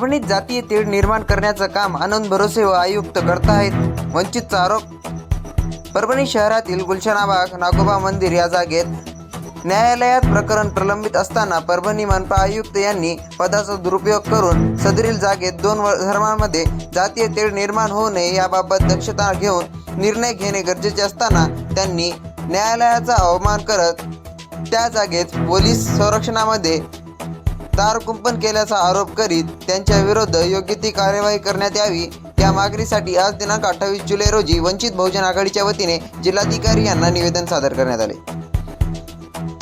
परभणीत जातीय तेढ निर्माण करण्याचं काम आनंद भरोसे व आयुक्त करताहेत वंचितचा आरोप. परभणी शहरातील गुलशनाबाग नागोबा मंदिर या जागेत न्यायालयात प्रकरण प्रलंबित असताना परभणी मनपा आयुक्त यांनी पदाचा दुरुपयोग करून सदरील जागेत दोन व- धर्मांमध्ये जातीय तेढ निर्माण होऊ नये याबाबत दक्षता घेऊन निर्णय घेणे गरजेचे असताना त्यांनी न्यायालयाचा अवमान करत त्या जागेत पोलीस संरक्षणामध्ये तारकुंपण केल्याचा आरोप करीत त्यांच्या विरुद्ध योग्य ती कार्यवाही करण्यात यावी या मागणीसाठी आज दिनांक अठ्ठावीस जुलै रोजी वंचित बहुजन आघाडीच्या वतीने जिल्हाधिकारी यांना निवेदन सादर करण्यात आले.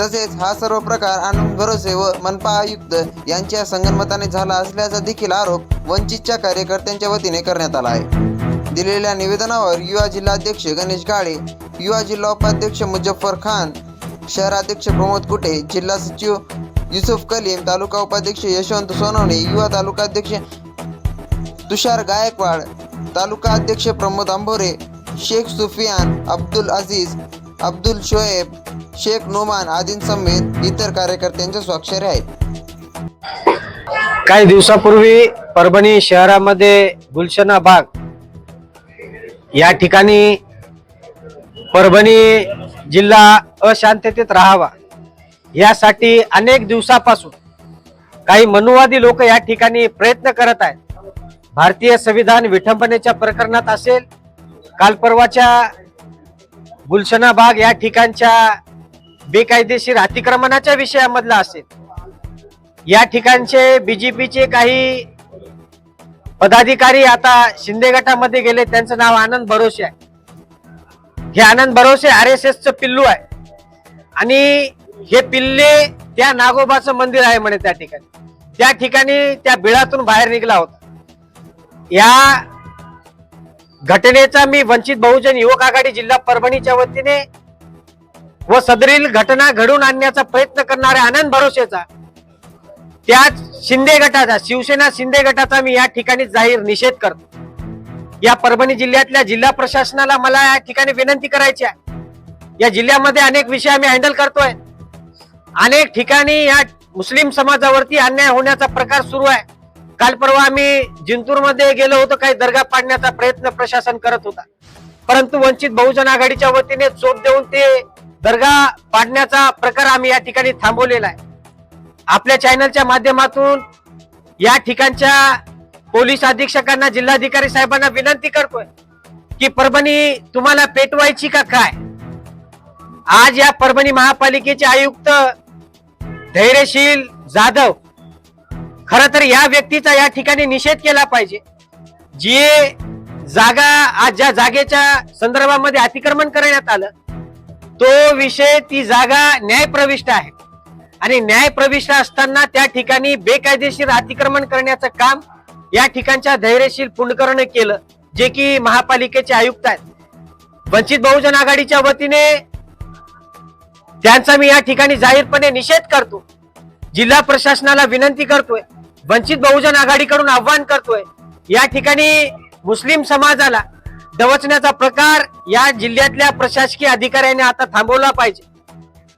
तसेच हा सर्व प्रकार आनंद भरोसे व मनपा आयुक्त यांच्या संगनमताने झाला असल्याचा देखील आरोप वंचितच्या कार्यकर्त्यांच्या वतीने करण्यात आला आहे. दिलेल्या निवेदनावर युवा जिल्हाध्यक्ष गणेश काळे युवा जिल्हा उपाध्यक्ष मुजफ्फर खान शहराध्यक्ष प्रमोद कुटे जिल्हा सचिव युसुफ कलीम तालुका उपाध्यक्ष यशवंत सोनवणे युवा तालुका अध्यक्ष तुषार गायकवाड तालुका अध्यक्ष प्रमोद आंभोरे शेख सुफियान अब्दुल अजीज अब्दुल शोएब शेख नोमान आदींसमेत इतर कार्यकर्त्यांच्या स्वाक्षरे आहेत. काही दिवसापूर्वी परभणी शहरामध्ये गुलशना बाग या ठिकाणी परभणी जिल्हा अशांततेत राहावा. यासाठी अनेक दिवसापासून काही मनुवादी लोक या ठिकाणी प्रयत्न करत आहेत. भारतीय संविधान विठंबनेच्या प्रकरणात असेल काल परवाच्या गुलशना बाग या ठिकाणच्या बेकायदेशीर अतिक्रमणाच्या विषयामधला असेल. या ठिकाणचे बीजेपीचे काही पदाधिकारी आता शिंदे गटामध्ये गेले त्यांचं नाव आनंद भरोसे आहे. हे आनंद भरोसे आर एस एसचं पिल्लू आहे. आणि हे पिल्ले त्या नागोबाचं मंदिर आहे म्हणे त्या ठिकाणी. त्या ठिकाणी त्या बिळातून बाहेर निघला होता. या घटनेचा मी वंचित बहुजन युवक आघाडी जिल्हा परभणीच्या वतीने व सदरील घटना घडून आणण्याचा प्रयत्न करणाऱ्या आनंद भरोसेचा त्याच शिंदे गटाचा शिवसेना शिंदे गटाचा मी या ठिकाणी जाहीर निषेध करतो. या परभणी जिल्ह्यातल्या जिल्हा प्रशासनाला मला या ठिकाणी विनंती करायची आहे. या जिल्ह्यामध्ये अनेक विषय आम्ही हँडल करतोय. अनेक ठिकाणी या मुस्लिम समाजावरती अन्याय होण्याचा प्रकार सुरू आहे. काल परवा आम्ही जिंतूरमध्ये गेलो होतो काही दर्गा पाडण्याचा प्रयत्न प्रशासन करत होता. परंतु वंचित बहुजन आघाडीच्या वतीने चोप देऊन ते दर्गा पाडण्याचा प्रकार आम्ही या ठिकाणी थांबवलेला आहे. आपल्या चॅनलच्या माध्यमातून या ठिकाणच्या पोलीस अधीक्षकांना जिल्हाधिकारी साहेबांना विनंती करतोय की परभणी तुम्हाला पेटवायची का काय? आज या परभणी महापालिकेचे आयुक्त धैर्यशील जाधव खर तर या व्यक्तीचा या ठिकाणी निषेध केला पाहिजे. जी जागा आज ज्या जागेच्या संदर्भामध्ये अतिक्रमण करण्यात आलं तो विषय ती जागा न्यायप्रविष्ट आहे. आणि न्यायप्रविष्ट असताना त्या ठिकाणी बेकायदेशीर अतिक्रमण करण्याचं काम या ठिकाणच्या धैर्यशील पुंडकरनं केलं जे की महापालिकेचे आयुक्त आहेत. वंचित बहुजन आघाडीच्या वतीने त्यांचा मी या ठिकाणी जाहीरपणे निषेध करतो जिल्हा प्रशासनाला विनंती करतोय वंचित बहुजन आघाडीकडून आव्हान करतोय या ठिकाणी मुस्लिम समाजाला दवचण्याचा प्रकार या जिल्ह्यातल्या प्रशासकीय अधिकाऱ्याने आता थांबवला पाहिजे.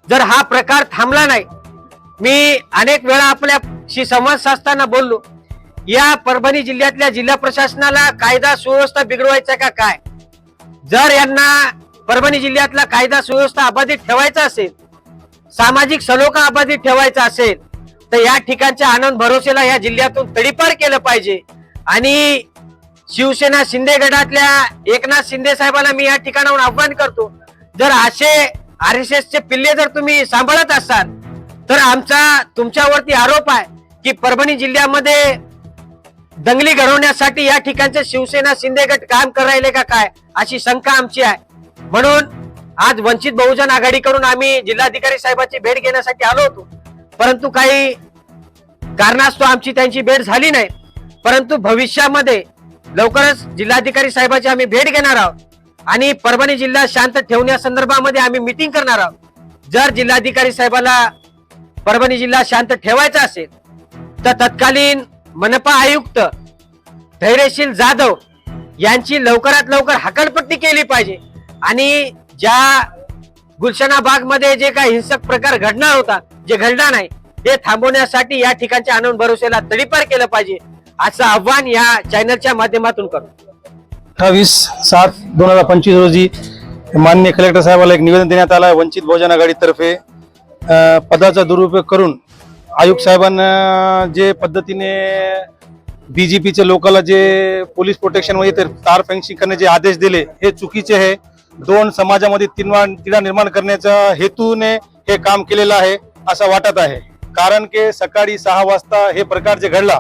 जर हा प्रकार थांबला नाही मी अनेक वेळा आपल्याशी संवाद साधताना बोललो या परभणी जिल्ह्यातल्या जिल्हा प्रशासनाला कायदा सुव्यवस्था बिघडवायचा का काय? जर यांना परभणी जिल्ह्यातला कायदा सुव्यवस्था अबाधित ठेवायचा असेल सामाजिक सलोखा अबाधित ठेवायचा असेल तर या ठिकाणच्या आनंद भरोसेला या जिल्ह्यातून तडीपार केलं पाहिजे. आणि शिवसेना शिंदे गटातल्या एकनाथ शिंदे साहेबांना मी या ठिकाणाहून आव्हान करतो जर असे आर एस एसचे पिल्ले जर तुम्ही सांभाळत असाल तर आमचा तुमच्यावरती आरोप आहे की परभणी जिल्ह्यामध्ये दंगली घडवण्यासाठी या ठिकाणचे शिवसेना शिंदे गट काम करायले का काय अशी शंका आमची आहे. म्हणून आज वंचित बहुजन आघाडीकडून आम्ही जिल्हाधिकारी साहेबांची भेट घेण्यासाठी आलो होतो. परंतु काही कारणास्तव आमची त्यांची भेट झाली नाही. परंतु भविष्यामध्ये लवकरच जिल्हाधिकारी साहेबांची आम्ही भेट घेणार आहोत. आणि परभणी जिल्हा शांत ठेवण्यासंदर्भामध्ये आम्ही मिटिंग करणार आहोत. जर जिल्हाधिकारी साहेबाला परभणी जिल्हा शांत ठेवायचा असेल तर तत्कालीन मनपा आयुक्त धैर्यशील जाधव यांची लवकरात लवकर हकालपट्टी केली पाहिजे. आणि ज्या गुलशनाबागमध्ये जे काही हिंसक प्रकार घडणार होता जे घडला नाही ते थांबवण्यासाठी या ठिकाणच्या आनंद भरोसेला तडीपार केलं पाहिजे असं आव्हान या चॅनलच्या माध्यमातून करू. अठ्ठावीस सात दोन हजार पंचवीस रोजी मान्य कलेक्टर साहेबाला एक निवेदन देण्यात आलं वंचित बहुजन आघाडीतर्फे पदाचा दुरुपयोग करून आयुक्त साहेबांना जे पद्धतीने बीजेपीच्या लोकांना जे पोलीस प्रोटेक्शन तर तार फेन्सिंग करण्याचे आदेश दिले हे चुकीचे आहे. दोन समाजामध्ये तिनवा तिढा निर्माण करण्याच्या हेतूने हे काम केलेलं आहे असं वाटत आहे. कारण की सकाळी सहा वाजता हे प्रकार जे घडला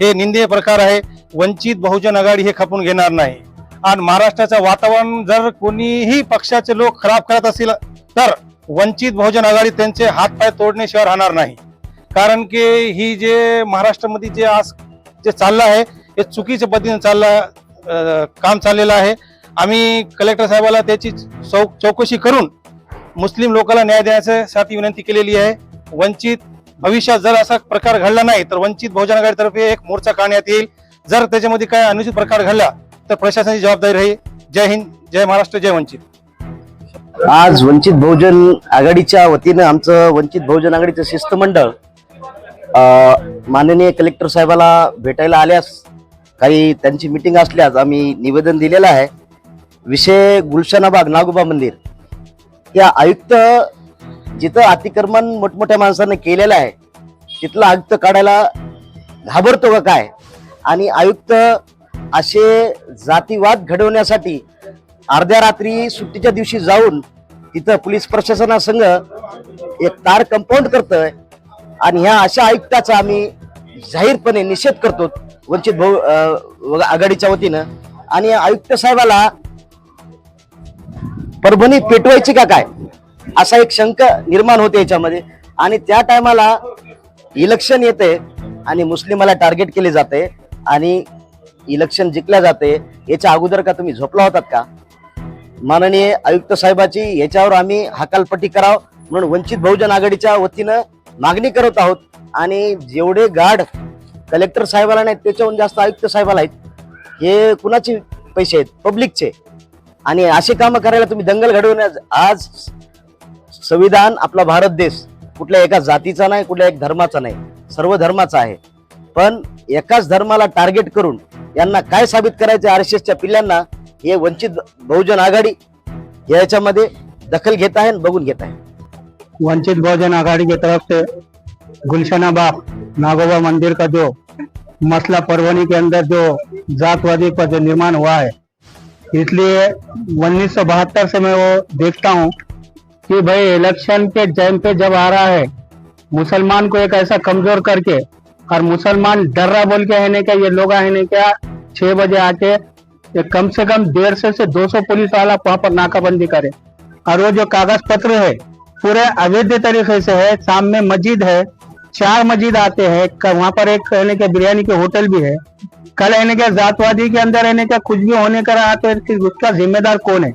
हे निंदीय प्रकार आहे वंचित बहुजन आघाडी हे खपून घेणार नाही. आणि महाराष्ट्राचं वातावरण जर कोणीही पक्षाचे लोक खराब करत असतील तर वंचित बहुजन आघाडी त्यांचे हातपाय तोडण्याशिवाय राहणार नाही. कारण की ही जे महाराष्ट्रामध्ये जे आज जे चाललं आहे हे चुकीच्या पद्धतीने चाललं काम चाललेलं आहे. आम्ही कलेक्टर साहेबाला त्याची चौ चौकशी करून मुस्लिम लोकांना न्याय देण्यासाठी विनंती केलेली आहे. वंचित भविष्यात जर असा प्रकार घडला नाही तर वंचित बहुजन आघाडीतर्फे एक मोर्चा काढण्यात येईल. जर त्याच्यामध्ये काय अनुचित प्रकार घडला तर प्रशासनाची जबाबदारी राहील. जय हिंद जय महाराष्ट्र जय वंचित. आज वंचित बहुजन आघाडीच्या वतीनं आमचं वंचित बहुजन आघाडीचं शिस्तमंडळ माननीय कलेक्टर साहेबाला भेटायला आल्यास काही त्यांची मिटिंग असल्यास आम्ही निवेदन दिलेलं आहे. विषय गुलशनाबाग नागोबा मंदिर. या आयुक्त जिथं अतिक्रमण मोठमोठ्या माणसाने केलेलं आहे तिथलं आयुक्त काढायला घाबरतो का काय? आणि आयुक्त असे जातीवाद घडवण्यासाठी अर्ध्या रात्री सुट्टीच्या दिवशी जाऊन तिथं पोलीस प्रशासनासंग एक तार कंपाऊंड करतोय आणि ह्या अशा आयुक्ताचा आम्ही जाहीरपणे निषेध करतो वंचित भाऊ आघाडीच्या वतीनं. आणि आयुक्त साहेबाला परभणी पेटवायची का काय? असा एक शंक निर्माण होते याच्यामध्ये. आणि त्या टायमाला इलेक्शन येते आणि मुस्लिमाला टार्गेट केले जाते आणि इलेक्शन जिंकल्या जाते. याच्या अगोदर का तुम्ही झोपला होतात का? माननीय आयुक्त साहेबाची याच्यावर आम्ही हकालपट्टी कराव म्हणून वंचित बहुजन आघाडीच्या वतीनं मागणी करत आहोत. आणि जेवढे गार्ड कलेक्टर साहेबाला नाहीत त्याच्याहून जास्त आयुक्त साहेबाला आहेत हे कुणाचे पैसे आहेत? पब्लिकचे आणि अशी कामं करायला तुम्ही दंगल घडवण्यास आज संविधान आपला भारत देश कुठल्या एका जातीचा नाही कुठल्या एक धर्माचा नाही. सर्व धर्माचा आहे. पण एकाच धर्माला टार्गेट करून यांना काय साबित करायचे आर एस एसच्या पिल्ल्यांना हे वंचित बहुजन आघाडी याच्यामध्ये दखल घेत आहे आणि बघून घेत आहे. वंचित बहुजन आघाड़ी की तरफ से गुलशना नागोबा मंदिर का जो मसला परवनी के अंदर जो जातवादी का जो निर्माण हुआ है इसलिए उन्नीस सौ बहत्तर से मैं वो देखता हूँ कि भाई इलेक्शन के टाइम पे जब आ रहा है, मुसलमान को एक ऐसा कमज़ोर करके और मुसलमान डर रहा बोल के है क्या, ये लोग है नहीं क्या, छह बजे आके ये कम से कम डेढ़ सौ से दो सौ पुलिस वाला वहाँ पर नाकाबंदी करे। और वो जो कागज़ पत्र है, पूरे अवैध तरीके से है, सामने मस्जिद है चार मस्जिद आते हैं वहाँ पर एक कहने के, बिरयानी के होटल भी है। कल रहने के, जातवादी के अंदर रहने का, कुछ भी होने का रहा तो उसका जिम्मेदार कौन है?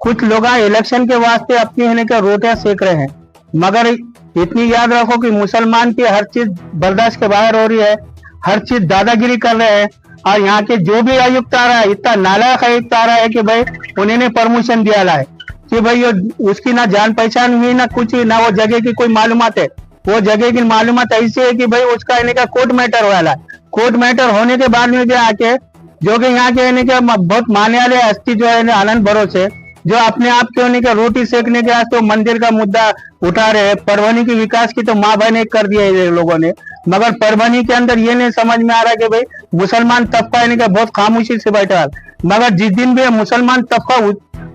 कुछ लोग इलेक्शन के वास्ते अपनी रहने का रोटियाँ सेक रहे हैं। मगर इतनी याद रखो कि मुसलमान की हर चीज़ बर्दाश्त के बाहर हो रही है, हर चीज़ दादागिरी कर रहे हैं, और यहाँ के जो भी आयुक्त आ रहा है, इतना नालायक आयुक्त आ रहा है कि भाई उन्होंने परमिशन दिया है कि भाई उसकी ना जान पहचान हुई, ना कुछ ना वो जगह की कोई मालूमात है। वो जगह की मालूम ऐसी है कि भाई उसका इन्हें का कोर्ट मैटर वाला है कोर्ट मैटर होने के बाद में क्या आके, जो कि यहाँ के इन्हें के बहुत मानने वाले हस्ती जो है आनंद भरोसे, जो अपने आप के उन्हें के रोटी सेकने के वास्ते वो मंदिर का मुद्दा उठा रहे हैं। परभनी के विकास की तो माँ बहने कर दिया है लोगों ने। मगर परभनी के अंदर ये नहीं समझ में आ रहा कि भाई मुसलमान तबका इन्हें का बहुत खामोशी से बैठा है। मगर जिस दिन भी मुसलमान तबका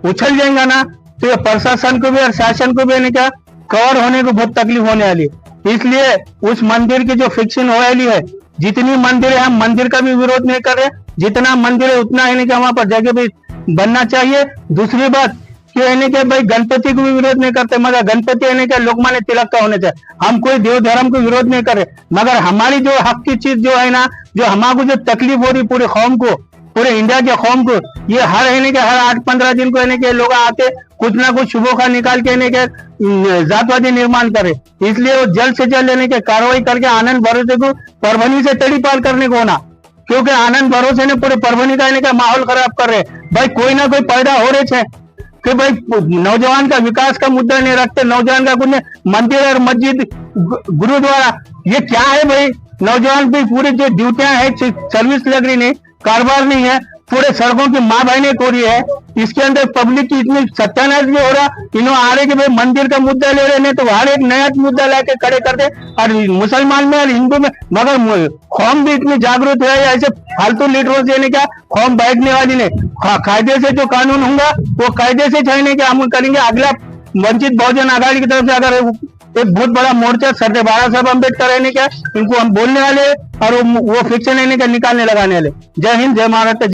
उछल जाएगा ना तो ये प्रशासन को भी और शासन को भी इन्हें का कवर होने को बहुत तकलीफ़ होने वाली है। इसलिए उस मंदिर की जो फिक्सिंग हो वाली है, जितनी मंदिर है हम मंदिर का भी विरोध नहीं कर रहे जितना मंदिर है उतना इन्हें का वहाँ पर जगह भी बनना चाहिए दूसरी बात कि इन्हें के भाई गणपति को भी विरोध नहीं करते, मगर गणपति इन्हें के लोकमान्य तिलक का होने चाहिए हम कोई देव धर्म को विरोध नहीं कर रहे, मगर हमारी जो हक की चीज़ जो है ना, जो हमारे जो तकलीफ़ हो रही पूरे कौम को पूरे इंडिया के कौम को ये हर रहने के, हर आठ पंद्रह दिन को रहने के लोग आते कुछ ना कुछ शुभो का निकाल के के जातवादी निर्माण करे। इसलिए वो जल्द से जल्द लेने के कार्रवाई करके आनंद भरोसे को परभनी से तड़ी पार करने को होना क्योंकि आनंद भरोसे ने पूरे परभनी का का माहौल खराब कर रहे भाई, कोई ना कोई पैदा हो रहे थे कि भाई, नौजवान का विकास का मुद्दा नहीं रखते, नौजवान का कुछ मंदिर और मस्जिद गुरुद्वारा, ये क्या है भाई? नौजवान भी पूरी जो ड्यूटियाँ है सर्विस लग रही नहीं। कारोबार नहीं है, पूरे सड़कों की माँ बहने को रही है। इसके अंदर पब्लिक की इतनी सत्यानाश भी हो रहा, इन्हों आ रहे कि भाई मंदिर का मुद्दा ले रहे, नहीं तो हर एक नया मुद्दा लाके खड़े कर दे। और मुसलमान में और हिंदू में, मगर कौम भी इतनी जागरूक है ऐसे फालतू लीडरों से ने क्या? कौम बैठने वाली ने कायदे से जो कानून होगा, वो कायदे से चाहिए कि हम करेंगे, अगला वंचित बहुजन आघाड़ी की तरफ से अगर एक बहुत बड़ा मोर्चा सरदार बाबा साहब अम्बेडकर रहने का इनको हम बोलने वाले हैं और वो, फिक्शन लेने का निकालने लगाने वाले जय हिंद जय महाराष्ट्र